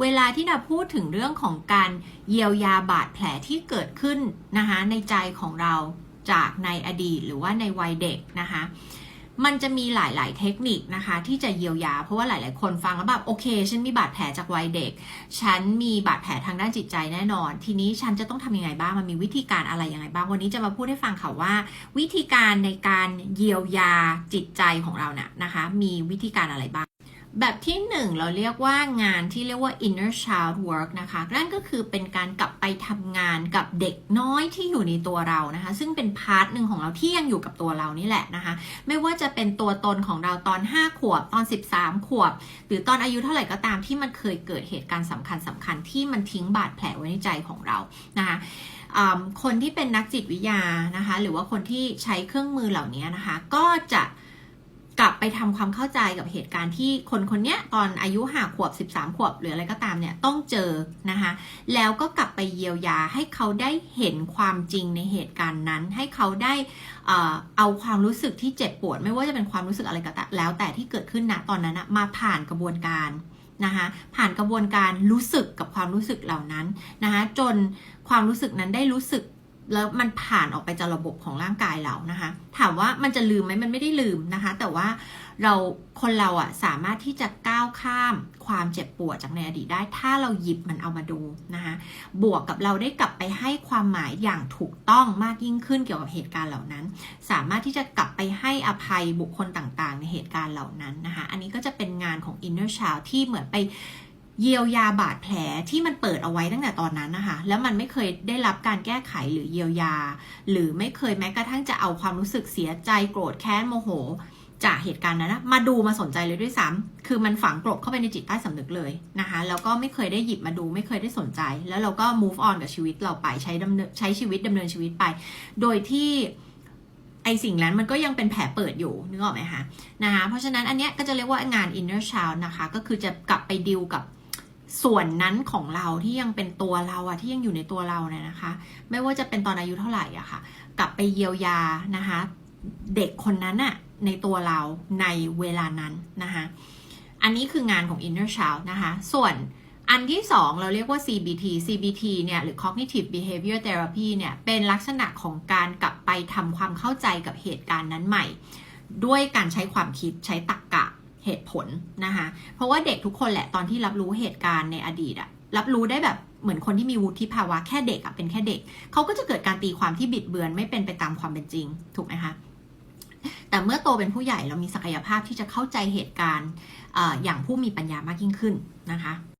เวลาที่เราพูดถึงเรื่องของการเยียวยาบาดแผลที่เกิดขึ้นนะคะในใจของเราจากในอดีตหรือว่าในวัยเด็กนะคะมันจะมีหลาย ๆ เทคนิคนะคะ ที่จะเยียวยา เพราะว่าหลาย ๆ คนฟังแล้วแบบโอเค ฉันมีบาดแผลจากวัยเด็ก ฉันมีบาดแผลทางด้านจิตใจแน่นอน ทีนี้ฉันจะต้องทำยังไงบ้าง มันมีวิธีการอะไรยังไงบ้าง วันนี้จะมาพูดให้ฟังค่ะว่า วิธีการในการเยียวยาจิตใจของเราเนี่ยนะคะ มีวิธีการอะไรบ้าง แบบที่หนึ่งเราเรียกว่างานที่เรียกว่า inner child work นะคะนั่นก็คือเป็นการกลับไปทำงานกับเด็กน้อยที่อยู่ในตัวเรานะคะ ซึ่งเป็นพาร์ทหนึ่งของเราที่ยังอยู่กับตัวเรานี่แหละนะคะ ไม่ว่าจะเป็นตัวตนของเราตอน 5 ขวบตอน 13 ขวบ หรือตอนอายุเท่าไหร่ก็ตามที่มันเคยเกิดเหตุการณ์สำคัญสำคัญที่มันทิ้งบาดแผลไว้ในใจของเรานะคะคนที่เป็นนักจิตวิทยานะคะ หรือว่าคนที่ใช้เครื่องมือเหล่านี้นะคะ ก็จะ กลับไปทำความเข้าใจกับเหตุการณ์ที่คนคนนี้ตอนอายุห้าขวบ 13 ขวบ หรืออะไรก็ตามเนี่ยต้องเจอนะคะแล้วก็กลับไปเยียวยาให้เขาได้เห็นความจริงในเหตุการณ์นั้น ให้เขาได้เอาความรู้สึกที่เจ็บปวด ไม่ว่าจะเป็นความรู้สึกอะไรก็ตามแล้วแต่ที่เกิดขึ้นนะตอนนั้นนะมาผ่านกระบวนการนะคะผ่านกระบวนการรู้สึกกับความรู้สึกเหล่านั้นนะคะจนความรู้สึกนั้นได้รู้สึก แล้วมันผ่านออกไปจากระบบของร่างกายเรานะคะ ถามว่ามันจะลืมไหมมันไม่ได้ลืมนะคะ แต่ว่าเราคนเราอะสามารถที่จะก้าวข้ามความเจ็บปวดจากในอดีตได้ ถ้าเราหยิบมันเอามาดูนะคะ บวกกับเราได้กลับไปให้ความหมายอย่างถูกต้องมากยิ่งขึ้นเกี่ยวกับเหตุการณ์เหล่านั้น สามารถที่จะกลับไปให้อภัยบุคคลต่างๆ ในเหตุการณ์เหล่านั้นนะคะ อันนี้ก็จะเป็นงานของ inner child ที่เหมือนไป เยียวยาบาดแผลที่มันเปิดเอาไว้ตั้งแต่ตอนนั้นนะคะ แล้วมันไม่เคยได้รับการแก้ไขหรือเยียวยา หรือไม่เคยแม้กระทั่งจะเอาความรู้สึกเสียใจโกรธแค้นโมโห จากเหตุการณ์นั้นนะมาดูมาสนใจเลยด้วยซ้ำคือมันฝังกลบเข้าไปในจิตใต้สำนึกเลยนะคะ แล้วก็ไม่เคยได้หยิบมาดู ไม่เคยได้สนใจ แล้วเราก็ move on กับชีวิตเราไปใช้ดำเนินใช้ชีวิตดำเนินชีวิตไป โดยที่ไอสิ่งนั้นมันก็ยังเป็นแผลเปิดอยู่นึกออกไหมคะนะคะเพราะฉะนั้นอันเนี้ยก็จะเรียกว่างาน inner child นะคะ ก็คือจะกลับไปดิวกับ ส่วนนั้นของเราที่ยังเป็นตัวเราอะที่ยังอยู่ในตัวเราเนี่ยนะคะ ไม่ว่าจะเป็นตอนอายุเท่าไหร่อะค่ะ กลับไปเยียวยานะคะ เด็กคนนั้นอะในตัวเราในเวลานั้นนะคะ อันนี้คืองานของ inner child นะคะ ส่วนอันที่สองเราเรียกว่า CBT CBT เนี่ยหรือ cognitive behavior therapy เนี่ยเป็นลักษณะของการกลับไปทำความเข้าใจกับเหตุการณ์นั้นใหม่ ด้วยการใช้ความคิดใช้ตรรกกะ เหตุผลนะคะเพราะว่าเด็กทุกคนแหละตอนที่รับรู้เหตุการณ์ในอดีตอะรับรู้ได้แบบเหมือนคนที่มีวุฒิภาวะแค่เด็กอะเป็นแค่เด็กเขาก็จะเกิดการตีความที่บิดเบือนไม่เป็นไปตามความเป็นจริง ถูกไหมคะแต่เมื่อโตเป็นผู้ใหญ่เรามีศักยภาพที่จะเข้าใจเหตุการณ์อย่างผู้มีปัญญามากยิ่งขึ้นนะคะ